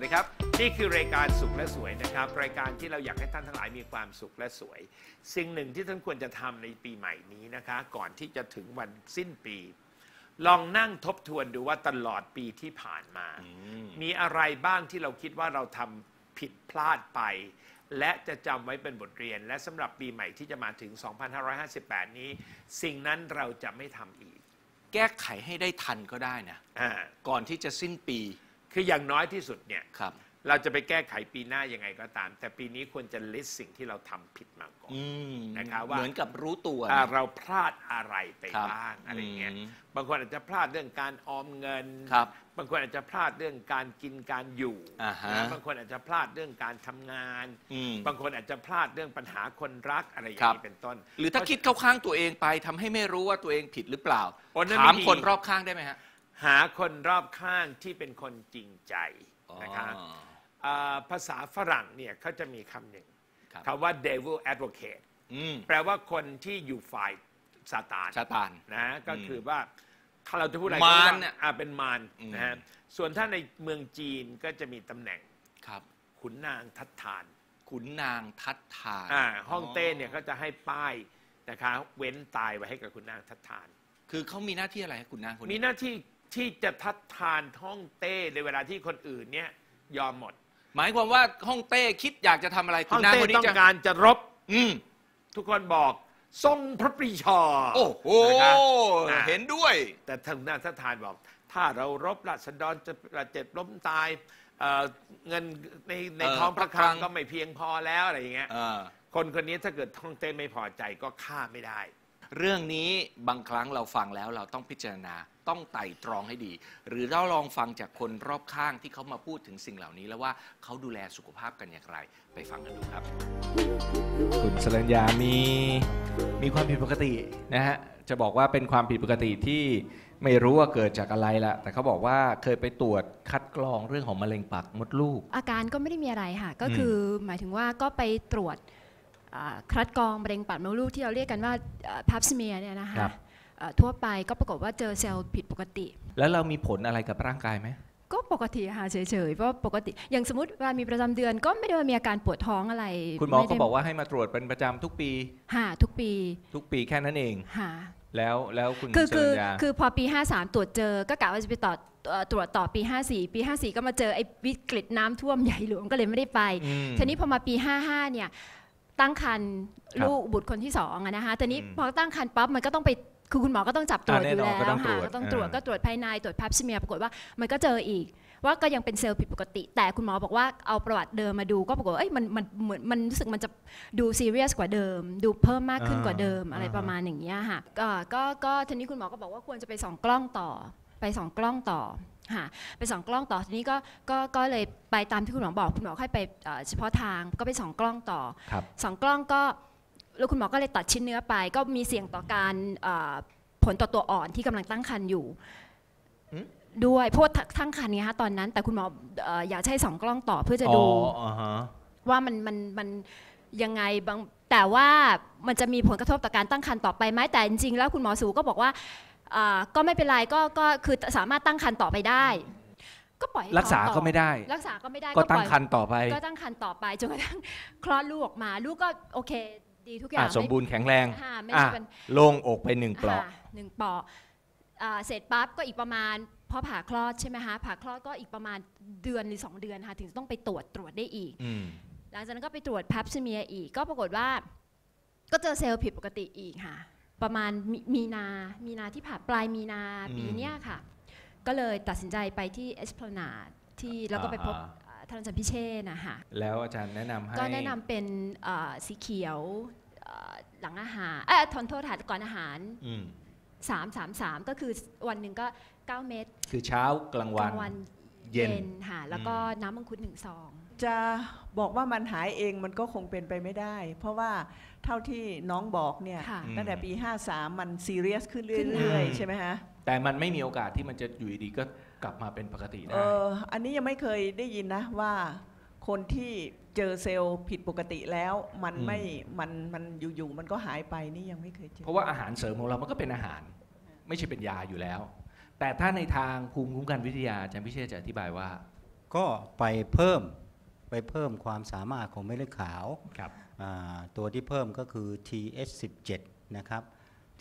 วัสดีครับสวัสดีครับ นี่คือรายการสุขและสวยนะครับ รายการที่เราอยากให้ท่านทั้งหลายมีความสุขและสวย สิ่งหนึ่งที่ท่านควรจะทำในปีใหม่นี้นะคะ ก่อนที่จะถึงวันสิ้นปี ลองนั่งทบทวนดูว่าตลอดปีที่ผ่านมา มีอะไรบ้างที่เราคิดว่าเราทำผิดพลาดไป และจะจำไว้เป็นบทเรียน และสำหรับปีใหม่ที่จะมาถึง 2558 นี้ สิ่งนั้นเราจะไม่ทำอีก แก้ไขให้ได้ทันก็ได้นะอ่าก่อนที่จะสิ้นปี คืออย่างน้อยที่สุดเนี่ยครับเราจะไปแก้ไขปีหน้ายังไงก็ตาม แต่ปีนี้ควรจะ list สิ่งที่เราทำผิดมาก่อนอืมนะครับว่า เหมือนกับรู้ตัวนะ อ่าเราพลาดอะไรไปครับบ้างอะไรเงี้ย อืมบางคนอาจจะพลาดเรื่องการออมเงิน ครับบางคนอาจจะพลาดเรื่องการกินการอยู่อ่าฮะนะบางคนอาจจะพลาดเรื่องการทำงาน อืม บางคนอาจจะพลาดเรื่องปัญหาคนรักอะไรอย่าครังบนี้เป็นต้นหรือถ้าคิดเข้าข้างตัวเองไปทำให้ไม่รู้ว่าตัวเองผิดหรือเปล่า โอ้นั่นถามไม่ดี คนรอบข้างได้ไหมฮะ หาคนรอบข้างที่เป็นคนจริงใจนะครับอ๋ออ่าภาษาฝรั่งเนี่ยเขาจะมีคำหนึ่งครับคำว่า devil advocate อืมแปลว่าคนที่อยู่ฝ่ายซาตานซาตานนะก็คือว่าถ้าเราจะพูดอะไรมารก็เนี่ยอ่าเป็นมารอืมนะฮะส่วนถ้าในเมืองจีนก็จะมีตำแหน่งครับขุนนางทัดทาน ขุนนางทัดทานอ่าห้องเต้เนี่ยก็จะให้ป้ายนะคะเว้นตายไว้ให้กับขุนนางทัดทาน คือเขามีหน้าที่อะไรฮะขุนนางคนมีนี้หน้าที่ ที่จะทัดทานห้องเต้ในเวลาที่คนอื่นเนี่ยยอมหมดหมายความว่าฮ่องเต้คิดอยากจะทำอะไรห้ขุอนงนางเต้คนนี้ต้องจะการจะรบ อืมทุกคนบอกทรงพระปรีชาโอ้โหนะครับอ่าเห็นด้วย แต่ทางด้านทัดทานบอก ถ้าเรารบราษฎรจะบาดเจ็บล้มตายเอ่อเงินในในเอ่อท้องพระพคระคลัลังงก็ไม่เพียงพอแล้วอะไรอย่างเงี้ย อ่า คนคนนี้ถ้าเกิดท่องเต้ไม่พอใจก็ฆ่าไม่ได้ เรื่องนี้บางครั้งเราฟังแล้วเราต้องพิจารณาต้องไต่ตรองให้ดี หรือเราลองฟังจากคนรอบข้างที่เขามาพูดถึงสิ่งเหล่านี้ แล้วว่าเขาดูแลสุขภาพกันอย่างไร ไปฟังกันดูครับ คุณสรัญญามีมีความผิดปกตินะฮะจะบอกว่าเป็นความผิดปกติที่ไม่รู้ว่าเกิดจากอะไรละแต่เขาบอกว่าเคยไปตรวจคัดกรองเรื่องของมะเร็งปากมดลูก อาการก็ไม่ได้มีอะไรค่ะ ก็อืมคือหมายถึงว่าก็ไปตรวจอ่า คัดกรองมะเร็งปากมดลูกที่เราเรียกกันว่าพับสเมียเนี่ยนะคะครับเอ่อทั่วไปก็ปรากฏว่าเจอเซลล์ผิดปกติ แล้วเรามีผลอะไรกับร่างกายไหมก็ปกติค่ะเฉยๆเพราะปกติอย่างสมมติเวลามีประจำเดือนก็ไม่ได้ว่ามีอาการปวดท้องอะไร คุณหมอไได้ก็บอกว่าให้มาตรวจเป็นประจำทุกปีหาทุกปี ทุกปีแค่นั้นเองหาแล้วแล้วคุณคือสคืรัอญญาคือพอปี 53 ตรวจเจอก็กะว่าจะไปต่อเอ่อตรวจต่อปี 54 ปี 54 ก็มาเจอไอ้วิกฤตน้ำท่วมใหญ่หลวงก็เลยไม่ได้ไปอืมทีนี้พอมาปี 55 เนี่ย ตั้งครรภ์ครับลูกบุตรคนที่สองอะนะคะทีนี้อืมพอตั้งครรภ์ปั๊บมันก็ต้องไปคือคุณหมอก็ต้องจับตรวจอ่าแน่อยู่นอนแล้วก็ต้องตรค่ะวจก็ต้องตรวจอ่า ก็ตรวจภายในตรวจพับสเมียปรากฏว่ามันก็เจออีก ว่าก็ยังเป็นเซลล์ผิดปกติ แต่คุณหมอบอกว่าเอาประวัติเดิมมาดูก็ปรากฏว่าเอ้ยมันมันเหมือนมันรู้สึกมันจะดูซีเรียสกว่าเดิม ดูเพิ่มมากขึ้นกว่าเดิมอะไรประมาณอย่างเงี้ยค่ะก็ก็ก็ทีนี้คุณหมอก็บอกว่าควรจะไปส่องกล้องต่อไปส่องกล้องต่อ ค่ะไปส่องกล้องต่อทีนี้ก็ก็ก็เลยไปตามที่คุณหมอบอกคุณหมอค่อยไปเอ่อเฉพาะทางก็ไปส่องกล้องต่อครับสองกล้องก็แล้วคุณหมอก็เลยตัดชิ้นเนื้อไป ก็มีเสี่ยงต่อการเอ่อผลต่อตัวอ่อนที่กำลังตั้งครรภ์อยู่หืมด้วยเพราะว่าตั้งครรภ์ไงคะตอนนั้น แต่คุณหมอเอ่ออยากใช้สองกล้องต่อเพื่อจะอ๋อดูอ่าฮะว่ามันมันมันยังไงบางแต่ว่ามันจะมีผลกระทบต่อการตั้งครรภ์ต่อไปไหมแต่จริงๆแล้วคุณหมอสูก็บอกว่าอ่า ก็ไม่เป็นไรก็ก็คือสามารถตั้งครรภ์ต่อไปได้ ก็ปล่อยให้รักษาท้องต่อก็ไม่ได้ รักษาก็ไม่ได้ก็ตั้ปงล่อยครรภ์ต่อไป ก็ตั้งครรภ์ต่อไปจนกระทั่งคลอดลูกออกมาลูกก็โอเค ดีทุกอย่าอะงสมบูรณ์แข็งแรงค่ะไม่อะมีปัญโล่งอกไปหนึ่งปลอกค่ะหนึ่งปลอกอ่าเสร็จปั๊บก็อีกประมาณพอผ่าคลอดใช่ไหมคะผ่าคลอดก็อีกประมาณเดือนหรือสองเดือนค่ะถึงจะต้องไปตรวจตรวจได้อีกอืมหลังจากนั้นก็ไปตรวจพับซิเมียอีก ก็ปรากฏว่า ก็เจอเซลล์ผิดปกติอีกค่ะ ประมาณมมีนา มีนาที่ผ่าปลายมีนาปีเนี้ยค่ะ ก็เลยตัดสินใจไปที่เอสพลนาที่แล้วก็ไปพบอ่าฮะอ่าท่านอาจารย์พิเชษฐ์นะคะแล้วอาจารย์แนะนำให้ ก็แนะนำเป็นเอ่อสีเขียวเอ่อหลังอาหารเออทนโทษค่ะก่อนอาหารอืม3 3 3ก็คือวันหนึ่งก็ 9 เม็ดคือเช้ากลางกวัลานงวันเย็นค่ะแล้วก็น้ำมังคุดหนึ่งซอง จะบอกว่ามันหายเองมันก็คงเป็นไปไม่ได้ เพราะว่าเท่าที่น้องบอกเนี่ยค่ะ ตั้งแต่ปี 53 มันซีเรียสขึ้นขึ้น เรื่อยอืมๆใช่ไหมฮะแต่มันไม่มีโอกาสที่มันจะอยู่ดีๆก็กลับมาเป็นปกติเอได้ ออันนี้ยังไม่เคยได้ยินนะว่า คนที่เจอเซลล์ผิดปกติแล้วมันอืม ไม่มันมันอยู่ๆมันก็หายไปนี่ยังไม่เคยเจอ เพราะว่าอาหารเสริมของเรามันก็เป็นอาหาร ไม่ใช่เป็นยาอยู่แล้ว แต่ถ้าในทางภูมิคุ้มกันวิทยาอาจารย์พิเชษจะอธิบายว่า ก็ไปเพิ่ม ไปเพิ่มความสามารถของเม็ดเลือดขาวครับอ่าตัวที่เพิ่มก็คือ TH17 นะครับ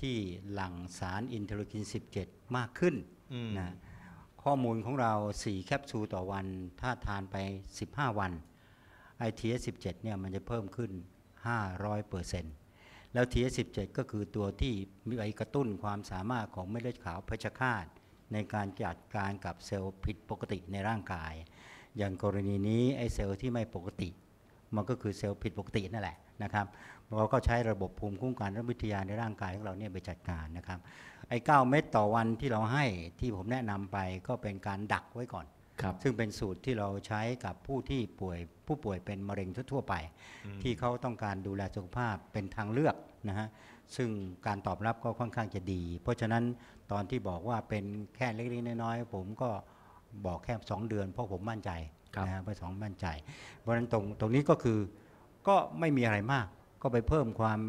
ที่หลั่งสารอินเทอร์คิน 17 มากขึ้นอืมนะข้อมูลของเรา 4 แคปซูลต่อวัน ถ้าทานไป 15 วัน ITH17 เนี่ยมันจะเพิ่มขึ้น 500%แล้ว TH17 ก็คือตัวที่มีไปกระตุ้นความสามารถของเม็ดเลือดขาวเพชฌฆาตในการจัดการกับเซลล์ผิดปกติในร่างกาย อย่างกรณีนี้ไอ้เซลล์ที่ไม่ปกติ มันก็คือเซลล์ผิดปกตินั่นแหละนะครับเราก็ใช้ระบบภูมิคุ้มกันและวิทยาในร่างกายของเราเนี่ยไปจัดการนะครับไอ้9เม็ดต่อวันที่เราให้ที่ผมแนะนำไปก็เป็นการดักไว้ก่อนครับซึ่งเป็นสูตรที่เราใช้กับผู้ที่ป่วยผู้ป่วยเป็นมะเร็งทั่วๆไป ที่เขาต้องการดูแลสุขภาพเป็นทางเลือกนะฮะซึ่งการตอบรับก็ค่อนข้างจะดี เพราะฉะนั้นตอนที่บอกว่าเป็นแค่เล็กๆน้อยๆผมก็ บอกแค่2เดือน เพราะผมมั่นใจครับนะฮะไปสองมั่นใจ เพราะฉะนั้นตรงตรงนี้ก็คือก็ไม่มีอะไรมาก ก็ไปเพิ่มความ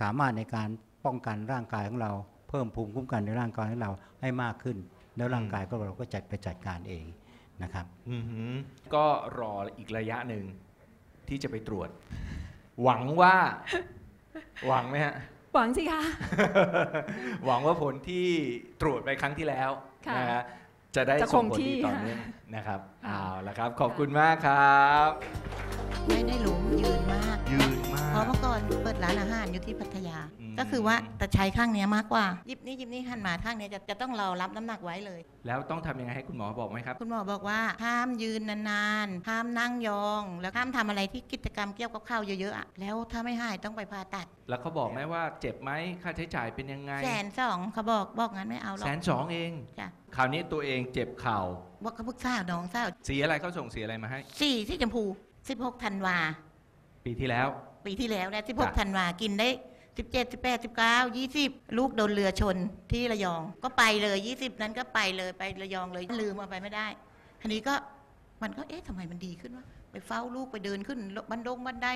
สามารถในการป้องกันร่างกายของเรา เพิ่มภูมิคุ้มกันในร่างกายของเราให้มากขึ้น แล้วร่างกายก็เราก็จัดไปจัดการเองนะครับอือหือก็รออีกระยะหนึ่งที่จะไปตรวจ หวังว่า หวังไหมฮะ หวังสิคะ หวังว่าผลที่ตรวจไปครั้งที่แล้วค่ะนะฮะ จะได้จะคส่งงผลที่ดีต่อค่ะเนื่องนะครับค่ะเอาละครับ ขอบคุณมากครับ ไม่ได้หลุมยืนมากยืนมาเพ ราะกเมื่อก่อนเปิดร้านอาหารอยู่ที่พัทยาอืมก็คือว่าแต่ใช้ข้างเนี้ยมากกว่าหยิบนี้หยิบนี้หันมาข้างเนี้ยจะจะต้องเรารับน้ำหนักไว้เลย แล้วต้องทำยังไงให้คุณหมอบอกไหมครับ คุณหมอบอกว่าห้ามยืนนานๆห้ามนั่งยอง แล้วห้ามทำอะไรที่กิจกรรมเกี่ยวกับข้าวเยอะๆอะแล้วถ้าไม่หายต้องไปผ่าตัด แล้วเขาบอกไหมว่าเจ็บไหมค่าใช้จ่ายเป็นยังไงแสนสองเขาบอกบอกงั้นไม่เอาหรอกแสนสองเองจ้ะคราวนี้ตัวเองเจ็บเข่าบอกเขาพึกษาน้องสาวสีอะไรเขาส่งสีอะไรมาให้สี่ที่ชมพู16ธันวาปีที่แล้ว ปีที่แล้วเนี่ยจ้ะ 16ธันวากินได้ 17 18 19 20 ลูกโดนเรือชนที่ระยอง ก็ไปเลย 20 นั้นก็ไปเลยไประยองเลยลืมเอาไปไม่ได้ทีนี้ก็มันก็เอ๊ะทำไมมันดีขึ้นวะไปเฝ้าลูกไปเดินขึ้นบันดงบันได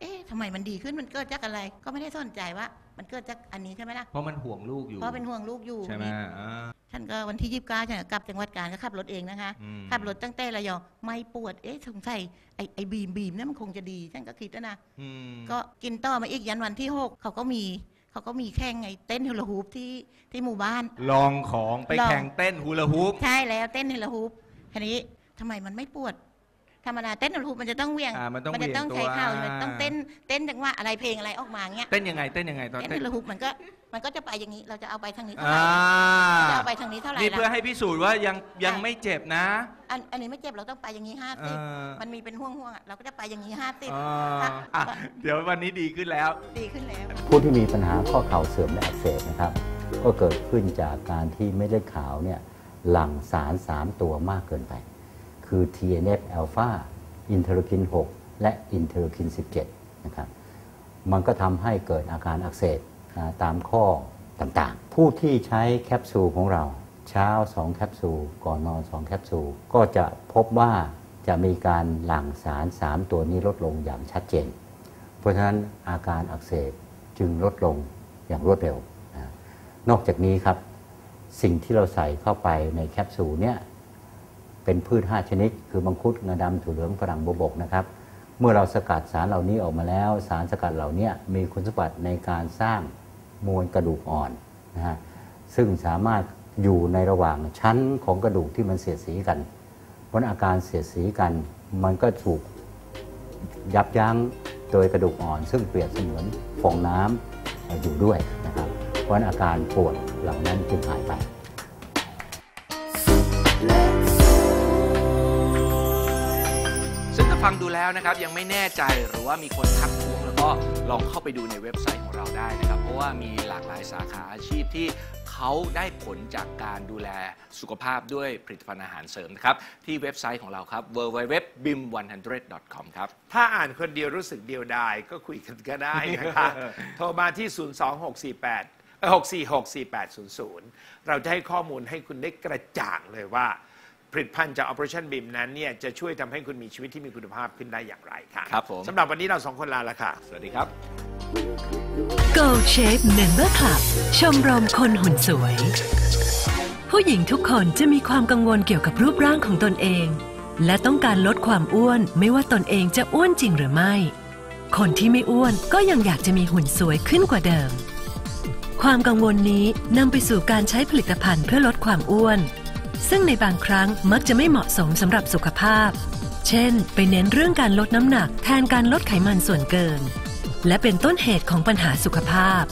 เอ๊ะทำไมมันดีขึ้นมันเกิดจากอะไร ก็ไม่ได้สนใจว่า มันเกิดจากอันนี้ใช่ไหมล่ะเพราะมันห่วงลูกอยู่เพราะเป็นห่วงลูกอยู่ ใช่ไหมนี่อ่า ฉันก็วันที่29ฉันก็กลับจังหวัดกาญก็ขับรถเองนะคะ อืมขับรถตั้งแต่ระยองไม่ปวด เอ๊ะสงสัยไอ้ไอ้บีมบีมเนี่ยมันคงจะดีฉันก็คิดนะนะ อืมก็กินต่อมาอีกยันวันที่หกเขาก็มีเขาก็มีแข่งไงเต้นฮูลาฮูปที่ที่หมู่บ้าน ลองของไปลอง แข่งเต้นฮูลาฮูป ใช่แล้วเต้นฮูลาฮูปทีนี้ทำไมมันไม่ปวด ธรรมดาเต้นฮูลาฮูปมันจะต้องเหวี่ยง อ่ามันต้องจะต้องเหวี่ใช้ยงตัวเข่ามันต้องเต้นเต้นจังหวะอะไรเพลงอะไรออกมาเงี้ยเต้นยังไงเต้นยังไงตอนเต้นเต้นฮูลาฮูปมันก็มันก็จะไปอย่างนี้เราจะเอาไปทางนี้เท่าไหอ่าร่จะเอาไปทางนี้เท่าไหร่นี่เพื่อล่ะให้พิสูจน์ว่ายังยังไม่เจ็บนะอันอันนี้ไม่เจ็บเราต้องไปอย่างนี้ห้าเอสิบอมันมีเป็นห่วงๆอะเราก็จะไปอย่างนี้ห้าสิบอ่าอะเดี๋ยววันนี้ดีขึ้นแล้ว ดีขึ้นแล้ว ผู้ที่มีปัญหาข้อเข่าเสื่อมและอักเสบนะครับ ก็เกิดขึ้นจากการที่เม็ดเลือดขาวเนี่ยหลั่งสาร 3 ตัวมากเกินไป คือ TNF อ l p h a อินเทอร์คิน 6 และอินเทอร์คิน 17 นะครับ มันก็ทำให้เกิดอาการอักเสบตามข้อต่างๆ ผู้ที่ใช้แคปซูลของเราเช้า 2 แคปซูล ก่อนนอน 2 แคปซูล ก็จะพบว่าจะมีการหลั่งสาร 3 ตัวนี้ลดลงอย่างชัดเจน เพราะฉะนั้นอาการอักเสบจึงลดลงอย่างรวดเร็ว นอกจากนี้ครับ สิ่งที่เราใส่เข้าไปในแคปซูลเนี่ย เป็นพืช 5 ชนิด คือมังคุดงาดำถั่วเหลืองฝรั่งบวบกนะครับ เมื่อเราสกัดสารเหล่านี้ออกมาแล้ว สารสกัดเหล่านี้มีคุณสมบัติในการสร้างมวลกระดูกอ่อนนะฮะซึ่งสามารถอยู่ในระหว่างชั้นของกระดูกที่มันเสียดสีกันเพราะอาการเสียดสีกัน มันก็ถูกยับยั้งโดยกระดูกอ่อน ซึ่งเปรียบเสมือนฟองน้ำอยู่ด้วยนะครับ เพราะอาการปวดเหล่านั้นจึงหายไป ฟังดูแล้วนะครับยังไม่แน่ใจหรือว่ามีคนทักท้วงแล้วก็ลองเข้าไปดูในเว็บไซต์ของเราได้นะครับ เพราะว่ามีหลากหลายสาขาอาชีพที่เขาได้ผลจากการดูแลสุขภาพด้วยผลิตภัณฑ์อาหารเสริมนะครับ ที่เว็บไซต์ของเราครับ www.bim100.com ครับ ถ้าอ่านคนเดียวรู้สึกเดียวดายก็คุยกันก็ได้นะคะ โทรมาที่ 02648หกสี่หกสี่แปดศูนย์ศูนย์เราจะให้ข้อมูลให้คุณได้กระจ่างเลยว่า ผลิตภัณฑ์จาก Operation BIM นั้นเนี่ยจะช่วยทำให้คุณมีชีวิตที่มีคุณภาพขึ้นได้อย่างไรค่ะครับผม สำหรับวันนี้เราสองคนลาละค่ะ สวัสดีครับ Gold Shape Member Club ชมรมคนหุ่นสวย ผู้หญิงทุกคนจะมีความกังวลเกี่ยวกับรูปร่างของตนเอง และต้องการลดความอ้วนไม่ว่าตนเองจะอ้วนจริงหรือไม่ คนที่ไม่อ้วนก็ยังอยากจะมีหุ่นสวยขึ้นกว่าเดิม ความกังวลนี้นำไปสู่การใช้ผลิตภัณฑ์เพื่อลดความอ้วน ซึ่งในบางครั้งมักจะไม่เหมาะสมสำหรับสุขภาพ เช่น ไปเน้นเรื่องการลดน้ำหนักแทนการลดไขมันส่วนเกิน และเป็นต้นเหตุของปัญหาสุขภาพ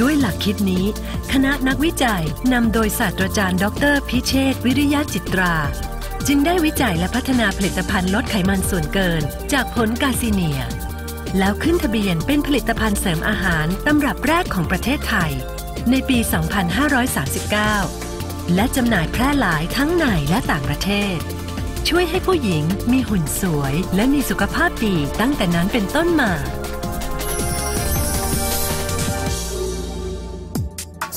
ด้วยหลักคิดนี้ คณะนักวิจัยนำโดยศาสตราจารย์ ดร พิเชษวิริยะจิตรา จึงได้วิจัยและพัฒนาผลิตภัณฑ์ลดไขมันส่วนเกิน จากผลกาซิเนีย แล้วขึ้นทะเบียนเป็นผลิตภัณฑ์เสริมอาหารตำรับแรกของประเทศไทย ในปี 2539 และจำหน่ายแพร่หลายทั้งในและต่างประเทศ ช่วยให้ผู้หญิงมีหุ่นสวย และมีสุขภาพดีตั้งแต่นั้นเป็นต้นมา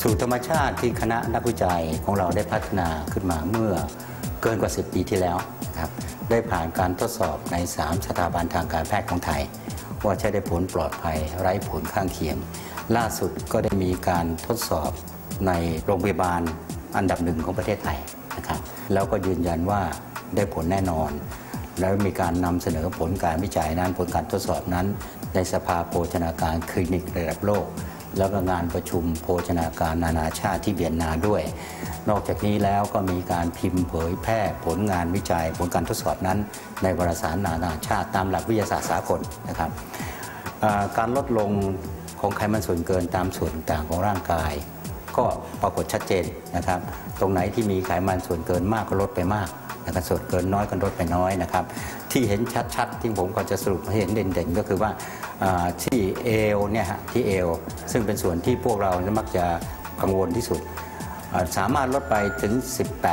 สูตรธรรมชาติที่คณะนักวิจัยของเราได้พัฒนาขึ้นมาเมื่อเกินกว่า 10 ปีที่แล้วนะครับได้ผ่านการทดสอบใน 3 สถาบันทางการแพทย์ของไทย ว่าใช้ได้ผลปลอดภัยไร้ผลข้างเคียง ล่าสุดก็ได้มีการทดสอบในโรงพยาบาล อันดับหนึ่งของประเทศไทยนะครับแล้วก็ยืนยันว่าได้ผลแน่นอน แล้วมีการนำเสนอผลการวิจัยนั้นผลการทดสอบนั้น ในสภาโภชนาการคลินิกระดับโลก แล้วก็งานประชุมโภชนาการนานาชาติที่เวียนนาด้วย นอกจากนี้แล้วก็มีการพิมพ์เผยแพร่ผลงานวิจัย ผลการทดสอบนั้น ในวารสารนานาชาติตามหลักวิทยาศาสตร์สากลนะครับการลดลงของไขมันส่วนเกินตามส่วนต่างของร่างกาย ก็ปรากฏชัดเจนนะครับ ตรงไหนที่มีไขมันส่วนเกินมากก็ลดไปมากนะครับส่วนเกินน้อยก็ลดไปน้อยนะครับ ที่เห็นชัดๆที่ผมก็จะสรุปให้เห็นเด่นๆ ก็คือว่าที่เอวเนี่ยฮะที่เอว ซึ่งเป็นส่วนที่พวกเรามักจะกังวลที่สุด สามารถลดไปถึง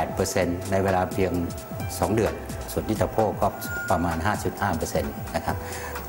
18%ในเวลาเพียง 2 เดือน ส่วนที่สะโพกก็ประมาณ 5.5%นะครับ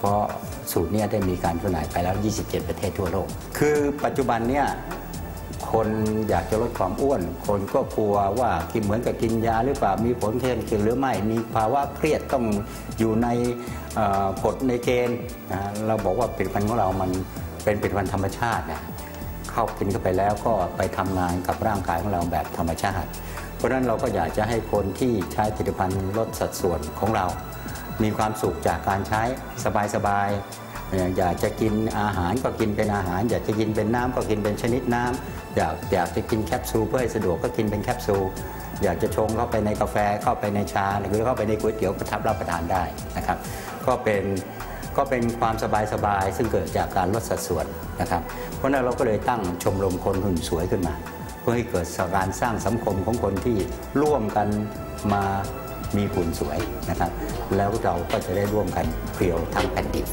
เพราะสูตรนี้ได้มีการจำหน่ายไปแล้ว 27 ประเทศทั่วโลก คือปัจจุบันเนี่ยคนอยากจะลดความอ้วน คนก็กลัวว่ากินเหมือนกับกินยาหรือเปล่ามีผลเคียงหรือไม่มีภาวะเครียดต้องอยู่ในกฎในเกณฑ์นะเราบอกว่าผลิตภัณฑ์ของเรามันเป็นผลิตภัณฑ์ธรรมชาตินะเข้ากินเข้าไปแล้วก็ไปทำงานกับร่างกายของเราแบบธรรมชาติ เพราะฉะนั้นเราก็อยากจะให้คนที่ใช้ผลิตภัณฑ์ลดสัดส่วนของเรา มีความสุขจากการใช้สบายๆอยากจะกินอาหารก็กินเป็นอาหาร อยากจะกินเป็นน้ำก็กินเป็นชนิดน้ำอยากอยากจะกินแคปซูลเพื่อให้สะดวกก็กินเป็นแคปซูลอยากจะชงเข้าไปในกาแฟเข้าไปในชาหรือเข้าไปในก๋วยเตี๋ยวก็ทับรับประทานได้นะครับ ก็เป็นก็เป็นความสบายๆซึ่งเกิดจากการลดสัดส่วนนะครับ เพราะนั้นเราก็เลยตั้งชมรมคนหุ่นสวยขึ้นมา เพื่อให้เกิดการสร้างสังคมของคนที่ร่วมกันมา มีหุ่นสวยนะครับ แล้วเราก็จะได้ร่วมกันเพียวทั้งแผ่นดิน